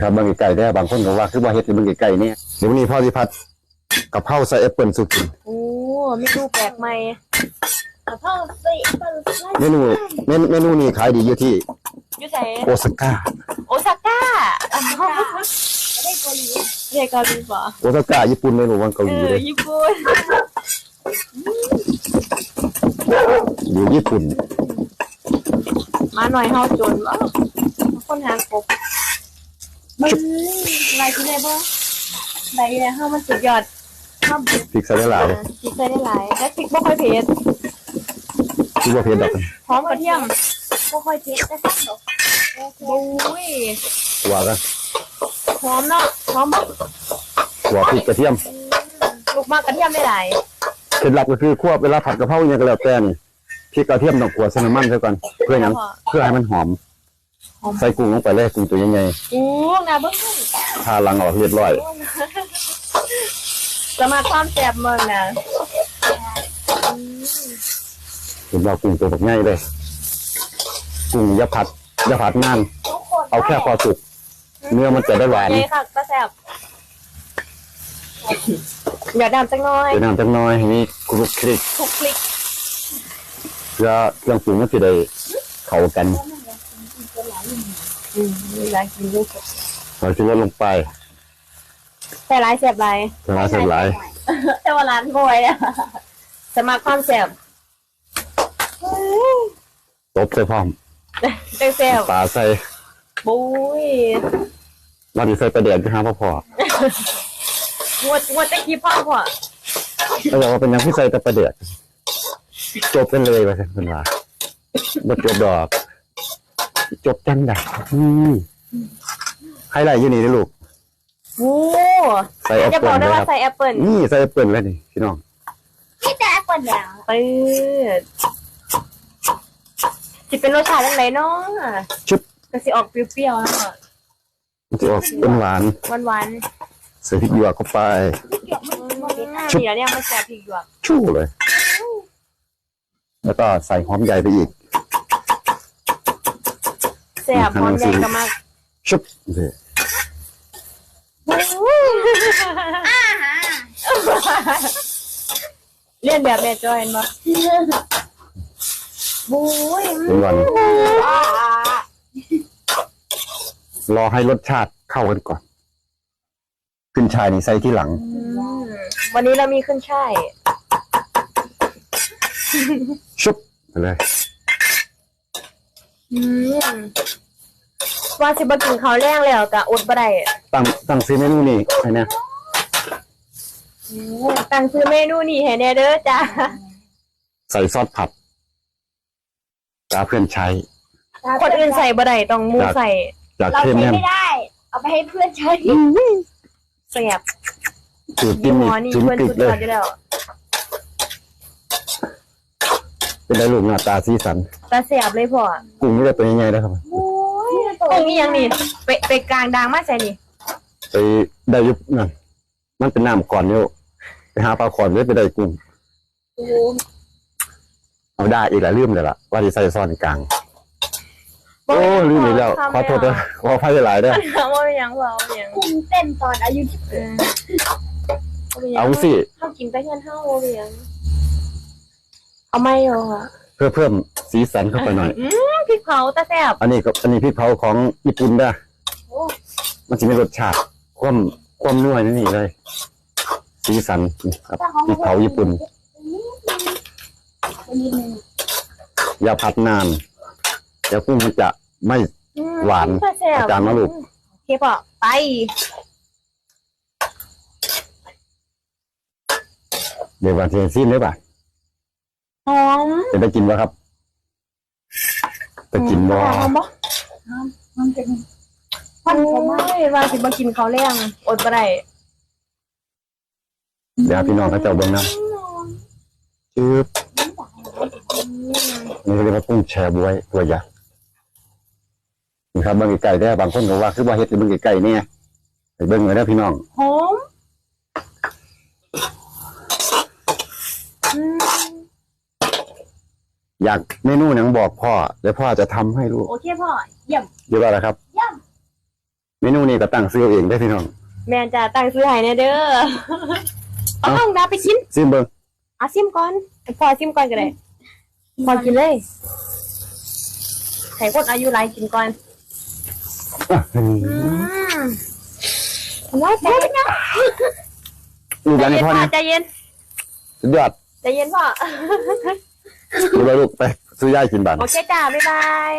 ครับเบิ่งไก่ได้อบางคนก็ว่าคือว่าเฮ็ดให้เบิ่งไก่เนี่ยเดี๋ยววันนี้พ่อสิพัดกะเพราใส่แอปเปิลสุกินโอ้เมนูแปลกใหม่กะเพราใส่ปลาสไลด์เมนูเมนเมนูนี้ขายดีอยู่ที่อยูไสโอซาก้าโอซาก้าอ๋อได้เกาหลีเรียกเกาหลีป่ะโอซาก้าญี่ปุ่นไม่รู้ว่าเกาหเอลีอเลยญี่ปุ่นอยู่ญี่ปุ่น มาหน่อยเฮาจนแล้วคนหากบ มันลายที่ไหนบ่ลายที่ไหนเฮามันสุดยอดเฮาพริกใส่ได้หลายพริกใส่ได้หลายและพริกบ่ค่อยเผ็ดคือว่าเผ็ดดอกหอมกระเทียมบ่ค่อยเผ็ดแต่ซ้ำดอกบุ้ยหัวกันหอมเนาะหอมบ่หัวพริกกระเทียมลูกมากกระเทียมได้หลายเคล็ดลับก็คือคั่วเวลาผัดกะเพราเนี่ยก็แล้วแต่นี่พริกกระเทียมต้องคั่วใส่น้ำมันซะก่อนเพื่อหยังเพื่อให้มันหอม ใส่กุ้งลงไปเลยกุ้งตัวใหญ่อู้น่าเบิ่งๆทาลังออกเรียบร้อยจะมาความแซ่บมึงนะเห็นว่ากุ้งตัวแบบง่ายเลยกุ้งอย่าผัดอย่าผัดนานทุกคนเอาแค่พอสุกเนื้อมันจะได้หวานใหญ่ค่ะตาแซ่บอย่าดำจังน้อยเดี๋ยวน้ำจังน้อยให้มีคลุกคลิกคลุกคลิกเพื่อเครื่องปรุงมันจะได้เข้ากัน อืมเวลากินลูกเราจะลดลงไปแต่หลายแซ่บหลายสลายสลายแต่ว่าร้านบ่อยอะจะมาความแซ่บตบใส่พร้อมจังแซ่บปลาใส่บุ้ยเราจะใส่ประเดี๋ยวจะหาพ่อพองวดงวดตะกี้พ่อพ่อแล้วบอกว่าเป็นหยังที่ใส่แต่ประเดี๋ยวจบกันเลยไปเป็นว่าบดจบดอก จบจังดักอืมไฮไลท์อยู่นี่นะลูก โอ้ใส่แอปจะบเปิอกลได้นะว่าครับ ใส่แอปเปิลนี่ใส่แอปเปิลแล้วนี่พี่น้องนี่แต่แอปเปิลแล้วปืดสิเป็นรสชาติจังไดเนาะชุบก็สิออกเปรี้ยวๆแล้วมันจะออกเป็นหวานหวานใส่พริกหยวกเข้าไป เกี่ยวมันบ่เผ็ดๆนี่แล้วเนี่ยมันแซ่บพริกหยวกชู่เลย แล้วก็ใส่หอมใหญ่ไปอีกแซ่บหอมใหญ่ก็มากชุบนี่อ่าฮะเรียนแบบแม่จอยเห็นบ่บุ้ยเป็นวันอ่ารอให้รสชาติเข้ากันก่อน ขึ้นชายนี่ใส่ที่หลังอืมวันนี้เรามีขึ้นช่ายชุบไปเลย อืมว่าสิบ่กินข้าวแรงแล้วก็อดบ่ได้ตั้งตั้งซื้อเมนูนี่ไอ้เนี่ยอืมตั้งซื้อเมนูนี้ให้แน่เด้อจ้าใส่ซอสผัดตาเพื่อนใช้ คนอื่นใส่บ่ได้ต้องหมูใส่จากเราเทมใช้เนี่ยไม่ได้ เอาไปให้เพื่อนใช้แซ่บสูตรกินหมนี่อนี่ถึงเพิ่นกริสุบดเลยอยดอยู่แล้ว เป็นได้ลูกหน้าตาสีสันแต่แซ่บเลยพ่อกุ้งนี่ได้ตัวใหญ่ๆนะครับโอ้ยตรงนี้ยังนี่ไปไปกลางดังมาใส่นี่ไปได้ยุบนั่นมันเป็นน้ำก่อนอยู่ไปหาปลาขอนเลยไปได้กุ้งโอ้เอาได้อีกแล้วลืมเลยล่ะว่าที่ใส่ซ่อนกลางโอ้ลืมอีกแล้วขอโทษด้วยขออภัยหลายเด้อว่าเป็นหยังว่าเป็นหยังคุณเต้นตอนอายุที่เออว่าเป็นหยังเอาสิเฮากินแต่เฮือนเฮาว่าเป็นหยัง เอาไม่เหรอเพื่อเพิ่มสีสันเข้าไปหน่อย อืมพริกเผาแต่แซ่บอันนี้ก็อันนี้พริกเผาของญี่ปุ่นเด้อโอ้มันจะมีรสชาติความความนัวนี่นี่เลย สีสันครับพริกเผาญี่ปุ่น นิดนึงอย่าผัดนานเดี๋ยวกุ้งมันจะไม่ อืมหวานแต่แซ่บอาจารย์มาลูก โอเคป่ะไป เดี๋ยววันเทียนซีนได้ป่ะ หอมจะได้กินบ่ครับจะกินบ่หอมบ่มันเป็นโอ้ยว่าสิมากินข้าวแรงอดบ่ได้เดี๋ยวพี่น้องเขาเจ้าเบิ่งน้ำจืบนี่เขาเรียกว่ากุ้งแชบวยตัวใหญ่นี่ครับเบิ่งไก่ได้อบางคนก็ว่าคือว่าเฮ็ดให้เบิ่งไก่เนี่ยไปเบิ่งเลยนะพี่น้องหอมอืม อยากเมนูหนังบอกพ่อเดี๋ยวพ่อจะทำให้ลูกโอเคพ่อ เยี่ยมเรียกว่าอะไรครับ เยี่ยม เมนูนี้ก็ตั้งซื้อเองได้อพี่น้อง แม่นจะตั้งซื้อให้แน่เด้อเอาเอ้าต้องดาไปกินซิมเบิ่งเอาซิมก่อนพอซิมก่อนก็ได้พอกินเลยให้คนอายุหลายกินก่อนอะอืมน้อยใจเย็นนะลูกหใจลานเย็ให้นพ่อพ่อเนี่ยใจเย็นสุดยอดใจเย็นพ่อ ลูกลูกไปซื้อยากินบ้าน โอเคจ้าบ๊ายบาย